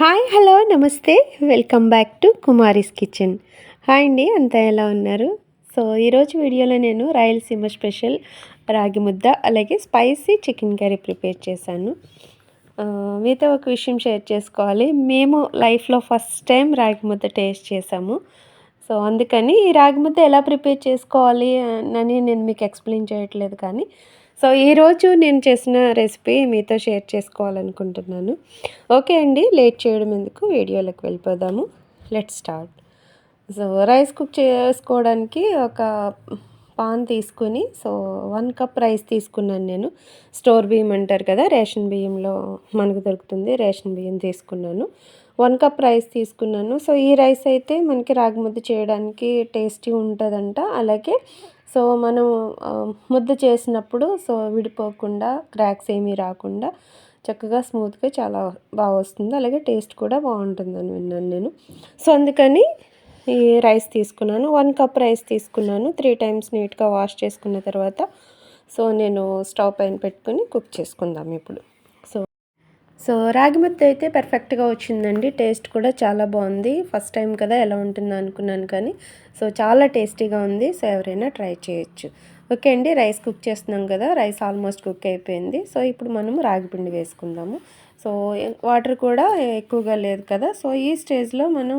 Hi hello నమస్తే. Welcome back to Kumari's kitchen. Hi అండి అంతా ఎలా ఉన్నారు? సో ఈరోజు వీడియోలో నేను రాయలసీమ స్పెషల్ రాగి ముద్ద అలాగే స్పైసీ చికెన్ కర్రీ ప్రిపేర్ చేశాను. మీతో ఒక విషయం షేర్ చేసుకోవాలి. మేము లైఫ్లో ఫస్ట్ టైం రాగి ముద్ద టేస్ట్ చేసాము సో అందుకని ఈ రాగి ముద్ద ఎలా ప్రిపేర్ చేసుకోవాలి అని నేను మీకు ఎక్స్ప్లెయిన్ చేయట్లేదు కానీ సో ఈరోజు నేను చేసిన రెసిపీ మీతో షేర్ చేసుకోవాలనుకుంటున్నాను. ఓకే అండి లేట్ చేయడం ఎందుకు? వీడియోలోకి వెళ్ళిపోదాము. Let start so rice cook చేసుకోవడానికి ఒక పాన్ తీసుకుని సో వన్ కప్ రైస్ తీసుకున్నాను నేను. స్టోర్ బియ్యం అంటారు కదా రేషన్ బియ్యంలో మనకు దొరుకుతుంది రేషన్ బియ్యం తీసుకున్నాను. వన్ కప్ రైస్ తీసుకున్నాను. సో ఈ రైస్ అయితే మనకి రాగి ముద్ద చేయడానికి టేస్టీ ఉంటుందంట. అలాగే సో మనం ముద్ద చేసినప్పుడు సో విడిపోకుండా క్రాక్స్ ఏమీ రాకుండా చక్కగా స్మూత్గా చాలా బాగా వస్తుంది. అలాగే టేస్ట్ కూడా బాగుంటుందని విన్నాను నేను. సో అందుకని ఈ రైస్ తీసుకున్నాను. వన్ కప్ రైస్ తీసుకున్నాను. త్రీ టైమ్స్ నీట్గా వాష్ చేసుకున్న తర్వాత సో నేను స్టవ్ పైన పెట్టుకుని కుక్ చేసుకుందాం ఇప్పుడు. సో రాగి ముద్ద అయితే పర్ఫెక్ట్గా వచ్చిందండి. టేస్ట్ కూడా చాలా బాగుంది. ఫస్ట్ టైం కదా ఎలా ఉంటుందో అనుకున్నాను కానీ సో చాలా టేస్టీగా ఉంది. సో ఎవరైనా ట్రై చేయొచ్చు. ఓకే అండి రైస్ కుక్ చేస్తున్నాం కదా రైస్ ఆల్మోస్ట్ కుక్ అయిపోయింది. సో ఇప్పుడు మనం రాగిపిండి వేసుకుందాము. సో వాటర్ కూడా ఎక్కువగా లేదు కదా సో ఈ స్టేజ్లో మనం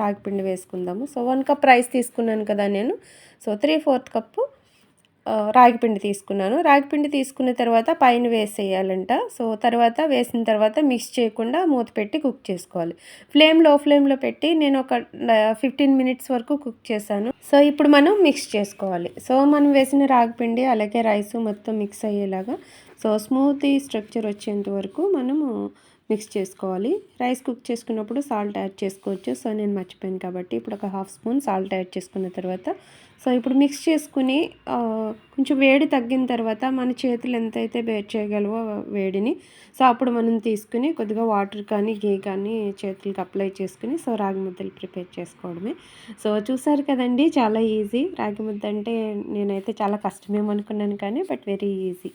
రాగిపిండి వేసుకుందాము. సో వన్ కప్ రైస్ తీసుకున్నాను కదా నేను. సో త్రీ ఫోర్త్ కప్పు రాగిపిండి తీసుకున్నాను. రాగిపిండి తీసుకున్న తర్వాత పైన వేసేయాలంట. సో తర్వాత వేసిన తర్వాత మిక్స్ చేయకుండా మూత పెట్టి కుక్ చేసుకోవాలి. ఫ్లేమ్లో ఫ్లేమ్లో పెట్టి నేను ఒక ఫిఫ్టీన్ మినిట్స్ వరకు కుక్ చేశాను. సో ఇప్పుడు మనం మిక్స్ చేసుకోవాలి. సో మనం వేసిన రాగిపిండి అలాగే రైస్ మొత్తం మిక్స్ అయ్యేలాగా సో స్మూత్ స్ట్రక్చర్ వచ్చేంత వరకు మనము మిక్స్ చేసుకోవాలి. రైస్ కుక్ చేసుకున్నప్పుడు సాల్ట్ యాడ్ చేసుకోవచ్చు. సో నేను మర్చిపోయాను కాబట్టి ఇప్పుడు ఒక హాఫ్ స్పూన్ సాల్ట్ యాడ్ చేసుకున్న తర్వాత సో ఇప్పుడు మిక్స్ చేసుకుని కొంచెం వేడి తగ్గిన తర్వాత మన చేతులు ఎంతైతే బేర్ చేయగలవో వేడిని సో అప్పుడు మనం తీసుకుని కొద్దిగా వాటర్ కానీ గీ కానీ చేతులకు అప్లై చేసుకుని సో రాగి ముద్దలు ప్రిపేర్ చేసుకోవడమే. సో చూసారు కదండి చాలా ఈజీ. రాగి ముద్ద అంటే నేనైతే చాలా కష్టమేమనుకున్నాను కానీ బట్ వెరీ ఈజీ.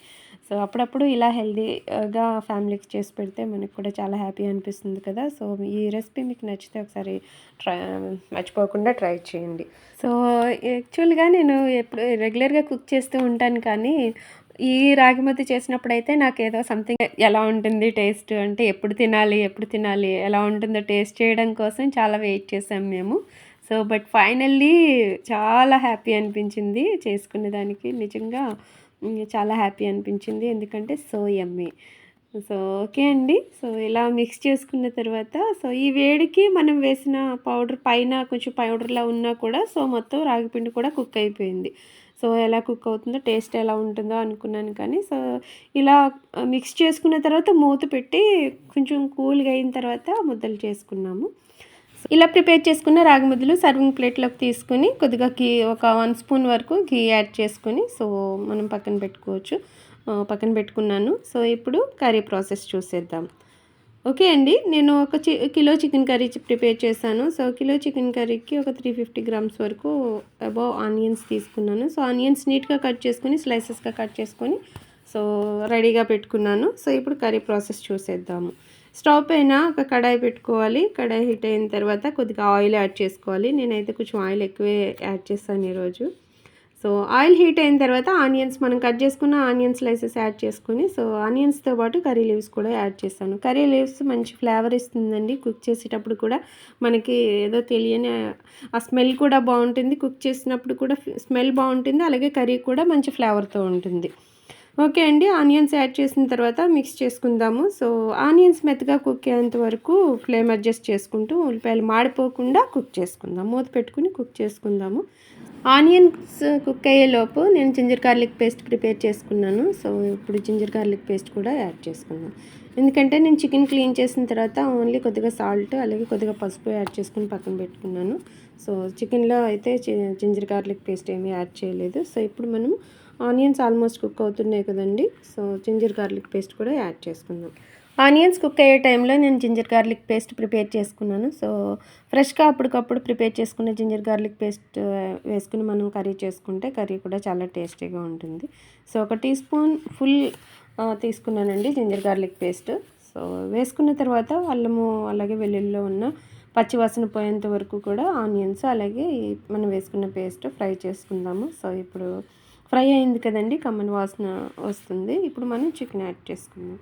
సో అప్పుడప్పుడు ఇలా హెల్దీగా ఫ్యామిలీకి చేసి పెడితే మనకు కూడా చాలా హ్యాపీ అనిపిస్తుంది కదా. సో ఈ రెసిపీ మీకు నచ్చితే ఒకసారి ట్రై మర్చిపోకుండా ట్రై చేయండి. సో యాక్చువల్గా నేను ఎప్పుడు రెగ్యులర్గా కుక్ చేస్తూ ఉంటాను కానీ ఈ రాగి చేసినప్పుడైతే చేసినప్పుడు అయితే నాకు ఏదో సంథింగ్ ఎలా ఉంటుంది టేస్ట్ అంటే ఎప్పుడు తినాలి ఎప్పుడు తినాలి ఎలా ఉంటుందో టేస్ట్ చేయడం కోసం చాలా వెయిట్ చేసాం మేము. సో బట్ ఫైనల్లీ చాలా హ్యాపీ అనిపించింది చేసుకునే దానికి నిజంగా చాలా హ్యాపీ అనిపించింది. ఎందుకంటే సో యమ్మీ సో ఓకే అండి. సో ఇలా మిక్స్ చేసుకున్న తర్వాత సో ఈ వేడికి మనం వేసిన పౌడర్ పైన కొంచెం పౌడర్లా ఉన్నా కూడా సో మొత్తం రాగిపిండి కూడా కుక్ అయిపోయింది. సో ఎలా కుక్ అవుతుందో టేస్ట్ ఎలా ఉంటుందో అనుకున్నాను కానీ సో ఇలా మిక్స్ చేసుకున్న తర్వాత మూత పెట్టి కొంచెం కూల్గా అయిన తర్వాత ముద్దలు చేసుకున్నాము. ఇలా ప్రిపేర్ చేసుకున్న రాగి ముద్దలు సర్వింగ్ ప్లేట్లోకి తీసుకుని కొద్దిగా గీ ఒక వన్ స్పూన్ వరకు గీ యాడ్ చేసుకుని సో మనం పక్కన పెట్టుకోవచ్చు. పక్కన పెట్టుకున్నాను. సో ఇప్పుడు కర్రీ ప్రాసెస్ చూసేద్దాం. ఓకే అండి నేను ఒక చి కిలో చికెన్ కర్రీ ప్రిపేర్ చేశాను. సో కిలో చికెన్ కర్రీకి ఒక త్రీ ఫిఫ్టీ గ్రామ్స్ వరకు అబౌవ్ ఆనియన్స్ తీసుకున్నాను. సో ఆనియన్స్ నీట్గా కట్ చేసుకుని స్లైసెస్గా కట్ చేసుకొని సో రెడీగా పెట్టుకున్నాను. సో ఇప్పుడు కర్రీ ప్రాసెస్ చూసేద్దాము. స్టవ్ పైన ఒక కడాయి పెట్టుకోవాలి. కడాయి హీట్ అయిన తర్వాత కొద్దిగా ఆయిల్ యాడ్ చేసుకోవాలి. నేనైతే కొంచెం ఆయిల్ ఎక్కువే యాడ్ చేస్తాను ఈరోజు. సో ఆయిల్ హీట్ అయిన తర్వాత ఆనియన్స్ మనం కట్ చేసుకున్న ఆనియన్ స్లైసెస్ యాడ్ చేసుకుని సో ఆనియన్స్తో పాటు కర్రీ లీవ్స్ కూడా యాడ్ చేస్తాను. కర్రీ లీవ్స్ మంచి ఫ్లేవర్ ఇస్తుందండి. కుక్ చేసేటప్పుడు కూడా మనకి ఏదో తెలియని ఆ స్మెల్ కూడా బాగుంటుంది. కుక్ చేసినప్పుడు కూడా స్మెల్ బాగుంటుంది. అలాగే కర్రీ కూడా మంచి ఫ్లేవర్తో ఉంటుంది. ఓకే అండి ఆనియన్స్ యాడ్ చేసిన తర్వాత మిక్స్ చేసుకుందాము. సో ఆనియన్స్ మెత్తగా కుక్ అయ్యేంత వరకు ఫ్లేమ్ అడ్జస్ట్ చేసుకుంటూ ఉల్లిపాయలు మాడిపోకుండా కుక్ చేసుకుందాం. మూత పెట్టుకుని కుక్ చేసుకుందాము. ఆనియన్స్ కుక్ అయ్యేలోపు నేను జింజర్ గార్లిక్ పేస్ట్ ప్రిపేర్ చేసుకున్నాను. సో ఇప్పుడు జింజర్ గార్లిక్ పేస్ట్ కూడా యాడ్ చేసుకుందాం. ఎందుకంటే నేను చికెన్ క్లీన్ చేసిన తర్వాత ఓన్లీ కొద్దిగా సాల్ట్ అలాగే కొద్దిగా పసుపు యాడ్ చేసుకుని పక్కన పెట్టుకున్నాను. సో చికెన్లో అయితే చి- జింజర్ గార్లిక్ పేస్ట్ ఏమీ యాడ్ చేయలేదు. సో ఇప్పుడు మనం ఆనియన్స్ ఆల్మోస్ట్ కుక్ అవుతున్నాయి కదండి. సో జింజర్ గార్లిక్ పేస్ట్ కూడా యాడ్ చేసుకుందాం. ఆనియన్స్ కుక్ అయ్యే టైంలో నేను జింజర్ గార్లిక్ పేస్ట్ ప్రిపేర్ చేసుకున్నాను. సో ఫ్రెష్గా అప్పటికప్పుడు ప్రిపేర్ చేసుకున్న జింజర్ గార్లిక్ పేస్ట్ వేసుకుని మనం కర్రీ చేసుకుంటే కర్రీ కూడా చాలా టేస్టీగా ఉంటుంది. సో ఒక టీ స్పూన్ ఫుల్ తీసుకున్నానండి జింజర్ గార్లిక్ పేస్ట్. సో వేసుకున్న తర్వాత అల్లము అలాగే వెల్లుల్లిలో ఉన్న పచ్చివాసన పోయేంత వరకు కూడా ఆనియన్స్ అలాగే మనం వేసుకున్న పేస్ట్ ఫ్రై చేసుకుందాము. సో ఇప్పుడు ఫ్రై అయింది కదండి కమ్మని వాసన వస్తుంది. ఇప్పుడు మనం చికెన్ యాడ్ చేసుకుందాం.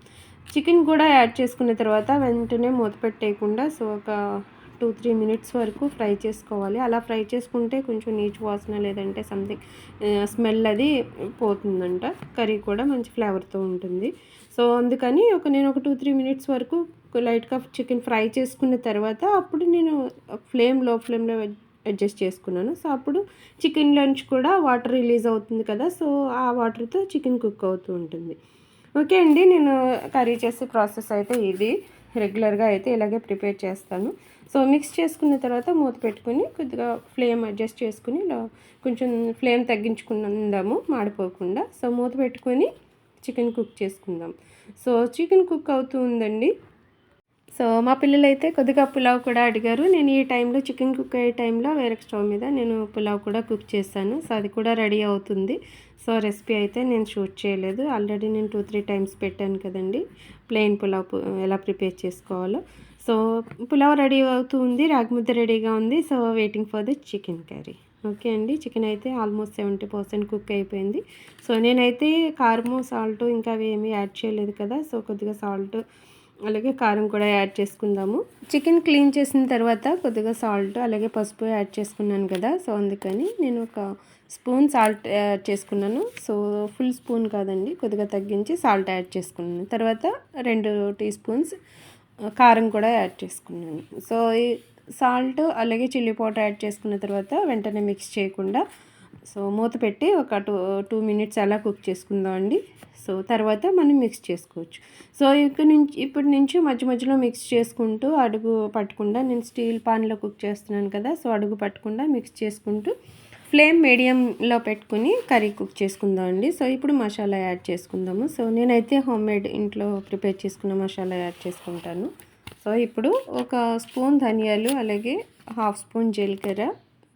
చికెన్ కూడా యాడ్ చేసుకున్న తర్వాత వెంటనే మూత పెట్టేయకుండా సో ఒక టూ త్రీ మినిట్స్ వరకు ఫ్రై చేసుకోవాలి. అలా ఫ్రై చేసుకుంటే కొంచెం నీచు వాసన లేదంటే సంథింగ్ స్మెల్ అది పోతుందంట. కర్రీ కూడా మంచి ఫ్లేవర్తో ఉంటుంది. సో అందుకని ఒక నేను ఒక టూ త్రీ మినిట్స్ వరకు లైట్గా చికెన్ ఫ్రై చేసుకున్న తర్వాత అప్పుడు నేను ఫ్లేమ్లో ఫ్లేమ్లో అడ్జస్ట్ చేసుకున్నాను. సో అప్పుడు చికెన్ లంచ్ కూడా వాటర్ రిలీజ్ అవుతుంది కదా సో ఆ వాటర్తో చికెన్ కుక్ అవుతూ ఉంటుంది. ఓకే అండి నేను కర్రీ చేసే ప్రాసెస్ అయితే ఇది. రెగ్యులర్గా అయితే ఇలాగే ప్రిపేర్ చేస్తాను. సో మిక్స్ చేసుకున్న తర్వాత మూత పెట్టుకుని కొద్దిగా ఫ్లేమ్ అడ్జస్ట్ చేసుకుని కొంచెం ఫ్లేమ్ తగ్గించుకుందాము మాడిపోకుండా. సో మూత పెట్టుకొని చికెన్ కుక్ చేసుకుందాం. సో చికెన్ కుక్ అవుతూ ఉందండి. సో మా పిల్లలు అయితే కొద్దిగా పులావ్ కూడా అడిగారు. నేను ఈ టైంలో చికెన్ కుక్ అయ్యే టైంలో వేరే స్టవ్ మీద నేను పులావ్ కూడా కుక్ చేశాను. సో అది కూడా రెడీ అవుతుంది. సో రెసిపీ అయితే నేను షూట్ చేయలేదు. ఆల్రెడీ నేను టూ త్రీ టైమ్స్ పెట్టాను కదండి. ప్లెయిన్ పులావ్ ఎలా ప్రిపేర్ చేసుకోవాలో. సో పులావ్ రెడీ అవుతుంది రాగిముద్ద రెడీగా ఉంది. So waiting for the chicken curry. Okay అండి. చికెన్ అయితే ఆల్మోస్ట్ సెవెంటీ పర్సెంట్ కుక్ అయిపోయింది. సో నేనైతే కారము సాల్ట్ ఇంకా అవి ఏమీ యాడ్ చేయలేదు కదా. సో కొద్దిగా సాల్ట్ అలాగే కారం కూడా యాడ్ చేసుకుందాము. చికెన్ క్లీన్ చేసిన తర్వాత కొద్దిగా సాల్ట్ అలాగే పసుపు యాడ్ చేసుకున్నాను కదా సో అందుకని నేను ఒక స్పూన్ సాల్ట్ యాడ్ చేసుకున్నాను. సో ఫుల్ స్పూన్ కాదండి కొద్దిగా తగ్గించి సాల్ట్ యాడ్ చేసుకున్నాను. తర్వాత రెండు టీ స్పూన్స్ కారం కూడా యాడ్ చేసుకున్నాను. సో ఈ సాల్ట్ అలాగే చిల్లీ పౌడర్ యాడ్ చేసుకున్న తర్వాత వెంటనే మిక్స్ చేయకుండా సో మూత పెట్టి ఒక టూ టూ మినిట్స్ అలా కుక్ చేసుకుందాం అండి. సో తర్వాత మనం మిక్స్ చేసుకోవచ్చు. సో ఇక్కడ నుంచి ఇప్పటి నుంచి మధ్య మధ్యలో మిక్స్ చేసుకుంటూ అడుగు పట్టకుండా నేను స్టీల్ పాన్లో కుక్ చేస్తున్నాను కదా సో అడుగు పట్టకుండా మిక్స్ చేసుకుంటూ ఫ్లేమ్ మీడియంలో పెట్టుకుని కర్రీ కుక్ చేసుకుందాం అండి. సో ఇప్పుడు మసాలా యాడ్ చేసుకుందాము. సో నేనైతే హోమ్ మేడ్ ఇంట్లో ప్రిపేర్ చేసుకున్న మసాలా యాడ్ చేసుకుంటాను. సో ఇప్పుడు ఒక స్పూన్ ధనియాలు అలాగే హాఫ్ స్పూన్ జీలకర్ర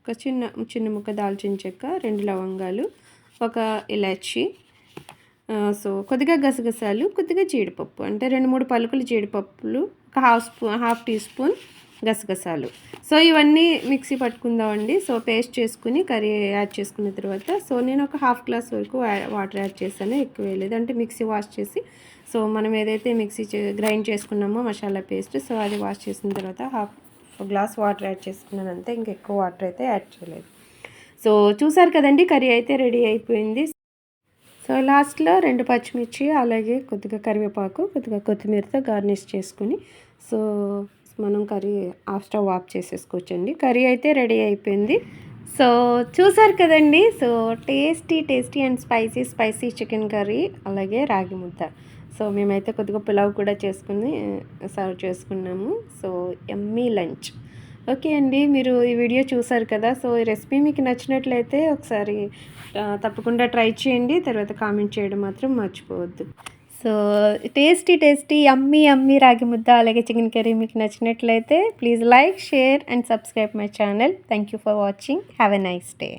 ఒక చిన్న చిన్న ముక్క దాల్చిన చెక్క రెండు లవంగాలు ఒక ఇలాచి సో కొద్దిగా గసగసాలు కొద్దిగా జీడిపప్పు. అంటే రెండు మూడు పలుకులు జీడిపప్పులు ఒక half spoon half teaspoon గసగసాలు. సో ఇవన్నీ మిక్సీ పట్టుకుందామండి. సో పేస్ట్ చేసుకుని కర్రీ యాడ్ చేసుకున్న తర్వాత సో నేను ఒక హాఫ్ గ్లాస్ వరకు వాటర్ యాడ్ చేశాను. ఎక్కువ వేయలేదు అంటే మిక్సీ వాష్ చేసి సో మనం ఏదైతే మిక్సీ గ్రైండ్ చేసుకున్నామో మసాలా పేస్ట్ సో అది వాష్ చేసిన తర్వాత హాఫ్ గ్లాస్ వాటర్ యాడ్ చేసుకున్నాను అంతే ఇంకా ఎక్కువ వాటర్ అయితే యాడ్ చేయలేదు. సో చూసారు కదండి కర్రీ అయితే రెడీ అయిపోయింది. సో లాస్ట్లో రెండు పచ్చిమిర్చి అలాగే కొద్దిగా కరివేపాకు కొద్దిగా కొత్తిమీరతో గార్నిష్ చేసుకుని సో మనం కర్రీ ఆఫ్ స్టవ్ ఆఫ్ చేసేసుకోవచ్చండి. కర్రీ అయితే రెడీ అయిపోయింది. సో చూసారు కదండి so tasty tasty and spicy spicy chicken curry అలాగే రాగి ముద్ద. సో మేమైతే కొద్దిగా పులావ్ కూడా చేసుకుని సర్వ్ చేసుకున్నాము. So Emmy lunch. ఓకే అండి మీరు ఈ వీడియో చూసారు కదా సో ఈ రెసిపీ మీకు నచ్చినట్లయితే ఒకసారి తప్పకుండా ట్రై చేయండి. తర్వాత కామెంట్ చేయడం మాత్రం మర్చిపోవద్దు. సో టేస్టీ టేస్టీ అమ్మీ అమ్మీ రాగి ముద్ద అలాగే చికెన్ కర్రీ మీకు నచ్చినట్లయితే please like share and subscribe my channel. Thank you for watching. Have a nice day.